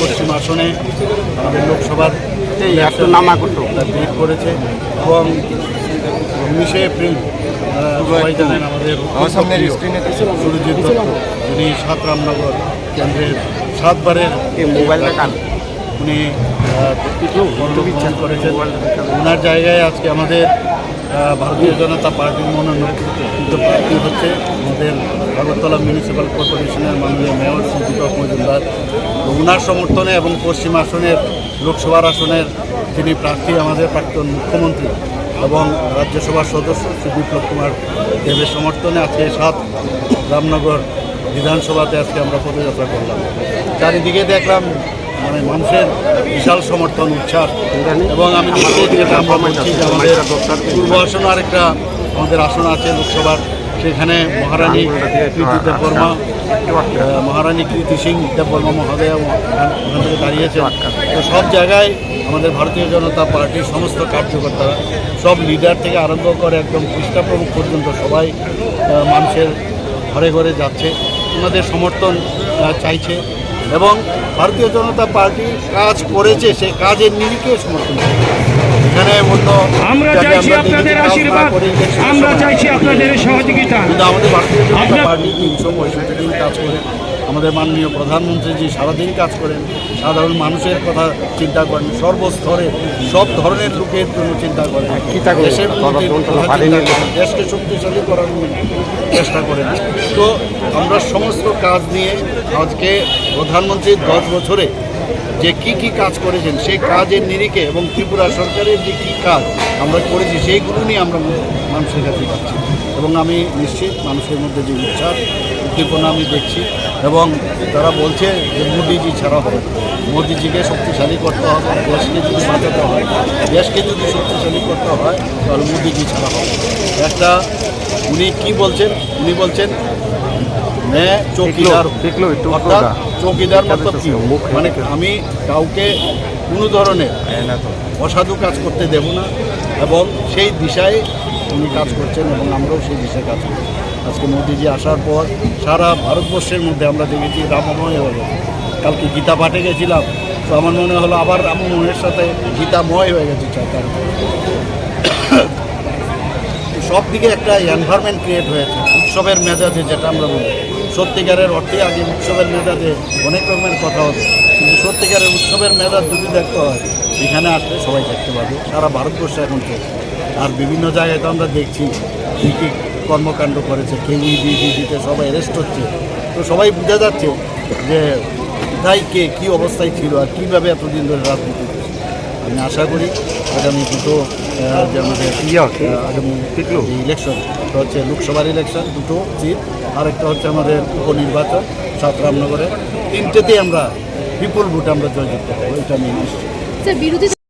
পশ্চিম আসনে আমাদের লোকসভার একটু নামা করতো। ভিড় করেছে এবং উনিশে এপ্রিল সবাই জানেন আমাদের সুরজিৎ দত্ত যিনি সাত রামনগর কেন্দ্রের সাতবারের মোবাইলটা কান উনি করেছেন। ওনার জায়গায় আজকে আমাদের ভারতীয় জনতা পার্টির মনোনীত প্রার্থী হচ্ছে। আমাদের আগরতলা মিউনিসিপ্যাল কর্পোরেশনের মাননীয় মেয়র শ্রী দীপক মজুমদার ওনার সমর্থনে এবং পশ্চিম আসনের লোকসভার আসনের যিনি প্রার্থী, আমাদের প্রাক্তন মুখ্যমন্ত্রী এবং রাজ্যসভার সদস্য শ্রী বিপ্লব কুমার দেবের সমর্থনে আজকে সাত রামনগর বিধানসভাতে আজকে আমরা পদযাত্রা করলাম। চারিদিকে দেখলাম মানে মানুষের বিশাল সমর্থন, উচ্ছ্বাস এবং আমি যেটা আমরা বলছি যে আমাদের পূর্ব আসন আরেকটা আমাদের আসন আছে, লোকসভার। সেখানে মহারানী কীর্তি দেববর্মা মহারানী কীর্তি সিং দেববর্মা মহোদয় ওখান থেকে তো সব জায়গায় আমাদের ভারতীয় জনতা পার্টির সমস্ত কার্যকর্তারা, সব লিডার থেকে আরম্ভ করে একদম পৃষ্ঠা প্রমুখ পর্যন্ত সবাই মানুষের ঘরে ঘরে যাচ্ছে, ওনাদের সমর্থন চাইছে এবং ভারতীয় জনতা পার্টি কাজ করেছে, সে কাজের নিরিখে সমর্থন চাইছে। এখানে অন্য আমরা চাইছি আপনাদের যে কাজ আশীর্বাদ করে election এর আমরা চাইছি আপনাদের সহযোগিতা। আমাদের পার্টি তিনশো পঁয়ষট্টি দিন কাজ করেন আমাদের মাননীয় প্রধানমন্ত্রীজি সারাদিন কাজ করেন সাধারণ মানুষের কথা চিন্তা করেন সর্বস্তরে সব ধরনের লোকের জন্য চিন্তা করেন। দেশের দেশকে শক্তিশালী করার চেষ্টা করেন। তো আমরা সমস্ত কাজ নিয়ে আজকে প্রধানমন্ত্রীর দশ বছরে যে কি কি কাজ করেছেন সেই কাজের নিরিখে এবং ত্রিপুরা সরকারের যে কি কাজ আমরা করেছি সেইগুলো নিয়ে আমরা মানুষের কাছে যাচ্ছি এবং আমি নিশ্চিত মানুষের মধ্যে যে উচ্ছ্বাস উদ্দীপনা আমি দেখছি এবং তারা বলছে যে মোদিজি ছাড়া হবে। মোদিজিকে শক্তিশালী করতে হবে দেশকে যদি বাঁচাতে হয় দেশকে যদি শক্তিশালী করতে হয় তাহলে মোদিজি ছাড়া হবে। একটা উনি কি বলছেন উনি বলছেন মে চৌকিদার দেখল একটু অর্থাৎ চৌকিদার মতলব কি মানে আমি কাউকে কোনো ধরনের অসাধু কাজ করতে দেব না এবং সেই দিশায় উনি কাজ করছেন এবং আমরাও সেই দিশায় কাজ করছি। আজকে মোদিজি আসার পর সারা ভারতবর্ষের মধ্যে আমরা দেখেছি রামময় হয়ে গেছে কালকে গীতা পাঠে গেছিলাম। তো আমার মনে হলো আবার রামমোহনের সাথে গীতাময় হয়ে গেছে চারটার সব দিকে একটা এনভায়রনমেন্ট ক্রিয়েট হয়েছে উৎসবের মেজাজে যেটা আমরা বলি। সত্যিকারের অর্থে আগে উৎসবের মেজাজে অনেক রকমের কথা হবে কিন্তু সত্যিকারের উৎসবের মেজাজ যদি দেখতে হয়, এখানে আসলে সবাই দেখতে পাবে। সারা ভারতবর্ষে এখন চলছে আর বিভিন্ন জায়গায় তো আমরা দেখছি, কী কী কর্মকাণ্ড করেছে, কেউ দিতে সবাই অ্যারেস্ট হচ্ছে। তো সবাই বোঝা যাচ্ছে যে কোথায় কে কী অবস্থায় ছিল আর কীভাবে এতদিন ধরে রাজনীতি আমি আশা করি আগামী দুটো যে আমাদের আগামী টিকলো? ইলেকশন একটা হচ্ছে লোকসভার ইলেকশন দুটো জিত আরেকটা হচ্ছে আমাদের উপনির্বাচন সাত রামনগরে। তিনটেতেই আমরা বিপুল ভোটে আমরা জয়যুক্ত হব এটা আমি নিশ্চিত। বিরোধী